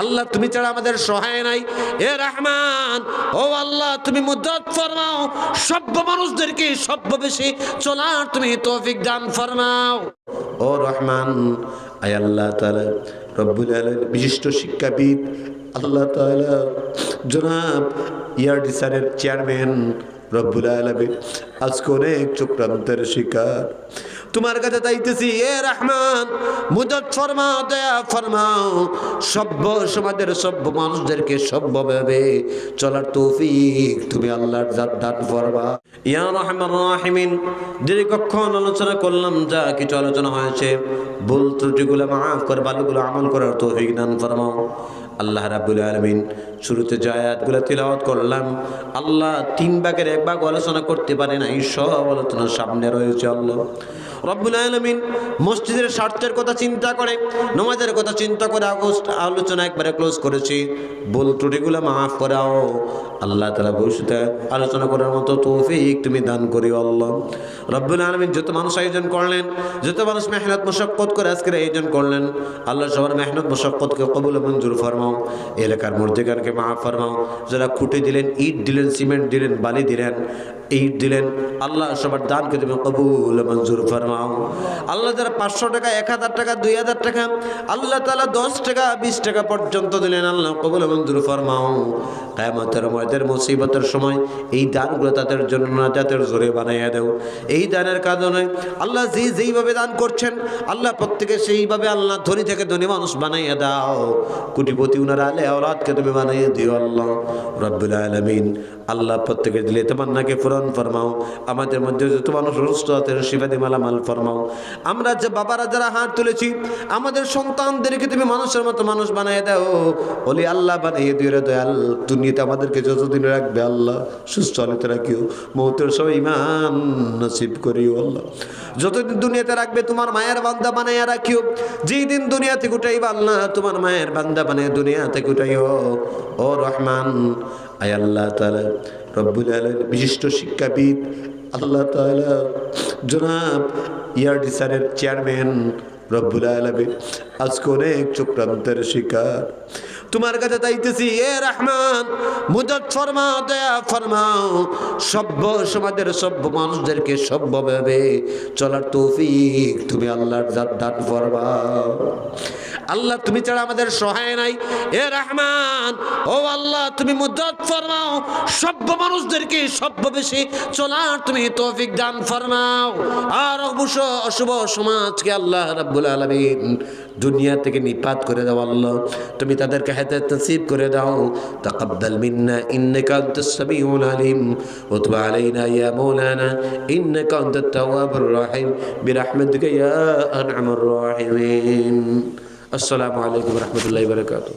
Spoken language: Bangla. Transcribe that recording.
আল্লাহ তুমি ছাড়া আমাদের সহায় নাই। এ রহমান, ও আল্লাহ, তুমি মুদ্দত ফরমাও। সভ্য মানুষদেরকে সভ্য বেশি চলার তুমি তৌফিক দান ফরমাও। ও রহমান, আয় আল্লাহ তাআলা, রব্বুল আলামিন বিশিষ্ট শিক্ষাবিদ, আল্লাহ তাআলা জনাব ইয়ারডি চেয়ারম্যান, রব্বুল আলামিন, আজকে অনেক চক্রান্তের শিকার। তোমার কাছে চাইতেছি, এ রহমান মুদত ফরমাও দয়া ফরমাও। সভ্য সমাজের সভ্য মানুষদেরকে সভ্যভাবে চলার তৌফিক তুমি আল্লাহর জাত দান ফরমা ইয়া রহমান রাহিমিন, দীর্ঘক্ষণ আলোচনা করলাম, যা কিছু আলোচনা হয়েছে, ভুল ত্রুটিগুলো মাফ করে, ভালোগুলো আমল করার তৌফিক দান ফরমাও। আল্লাহ রাব্বুল আলামিন শুরুতে যে আয়াতগুলো তিলাওয়াত করলাম, আল্লাহ তিন ভাগের এক ভাগ আলোচনা করতে পারে না এই সব আলোচনা সামনে রয়েছে আল্লাহ। রব্বুল আলমিন মসজিদের স্বার্থের কথা চিন্তা করে, নমাজের কথা চিন্তা করে আগস্ট আলোচনা একবারে ক্লোজ করেছি। ভুল ত্রুটিগুলো মাফ করাও। আল্লাহ তালা ভবিষ্যতে আলোচনা করার মতো তৌফিক তুমি দান করি আল্লাহ। রব্বুল আলমিন যত মানুষ আয়োজন করলেন, যত মানুষ মেহনত মশক্কত করে আজকের আয়োজন করলেন, আল্লাহ সবার মেহনত মশক্কতকে কবুল মঞ্জুর ফরমাও। এলাকার মর্যাদাকে মাফ ফরমাও। যারা খুঁটে দিলেন, ইট দিলেন, সিমেন্ট দিলেন, বালি দিলেন, ইট দিলেন, আল্লাহ সবার দানকে তুমি কবুল মঞ্জুর ফরমাও। আল্লাহ যারা পাঁচশো টাকা, এক হাজার টাকা, দুই হাজার টাকা, আল্লাহ তালা দশ টাকা, বিশ টাকা পর্যন্ত দিলেন। আল্লাহ কবুল মঞ্জুর ফরমাও। কায়ামতের ময়দের মুসিবতের সময় এই দানগুলো তাদের জন্য নাজাতের জোরে বানাইয়া দেও। এই দানের কারণে আল্লাহ যে যেইভাবে দান করছেন, আল্লাহ প্রত্যেকে সেইভাবে আল্লাহ ধনী থেকে ধনী মানুষ বানাইয়া দাও। কোটিপতি উনার আলে আওলাদকে তুমি বানাইয়া দিও আল্লাহ। রব্বুল আলমিন, আল্লাহ প্রত্যেকে দিলে তামান্নাকে পূরণ ফরমাও। আমাদের মধ্যে যত মানুষ সুস্থ হাতের শিবাদি মালামাল ফরমাও আমরা যে বাবারা যারা হাত তুলেছি, আমাদের সন্তানদেরকে তুমি মানুষের মতো মানুষ বানিয়ে দাও। বলি, আল্লাহ বানিয়ে দিও রে দয়াল। দুনিয়াতে আমাদেরকে যতদিন রাখবে আল্লাহ, সুস্থ হালতে রাখিও। মৌতের সব ইমান নসিব করিও আল্লাহ। যতদিন দুনিয়াতে রাখবে, তোমার মায়ের বান্দা বানাইয়া রাখিও। যেই দিন দুনিয়া থেকে উঠাইবা আল্লাহ, তোমার মায়ের বান্দা বানিয়ে দুনিয়া থেকে উঠাইও ও রহমান, আয় আল্লাহ তালা রব্বুল আলম বিশিষ্ট শিক্ষাবিদ আল্লাহ তালা জনাব ইয়ারডি স্যারের চেয়ারম্যান রব্বুল আলমী আজকে অনেক চক্রান্তের শিকার। তোমার কাছে চাইতেছি, এ রহমান মুদত ফরমাও দয়া ফরমাও। সভ্য সমাজের সভ্য মানুষদেরকে সভ্যভাবে চলার তৌফিক তুমি আল্লাহর দান ফরমাও। আল্লাহ তুমি ছাড়া আমাদের সহায় নাই। এ রহমান, ও আল্লাহ তুমি মুদত ফরমাও সভ্য মানুষদেরকে সভ্য বেশি চলার তুমি তৌফিক দান ফরমাও। আর অবশ্য অশুভ সমাজকে আল্লাহ রাব্বুল আলামিন দুনিয়া থেকে নিপাত করে দাও আল্লাহ। তুমি তাদেরকে হেদায়েত নসিব করে দাও তাকাব্বাল মিন্না ইন্নাকা আনতাস সামিউল আলিম ওয়া তুব আলাইনা ইয়া মাওলানা ইন্নাকা আনতাত তাওয়াবুর রহিম বিরহমাতিকা ইয়া আনআমুর রাহিমিন আসসালামু আলাইকুম রহমতুল্লাহ বারকাতুহ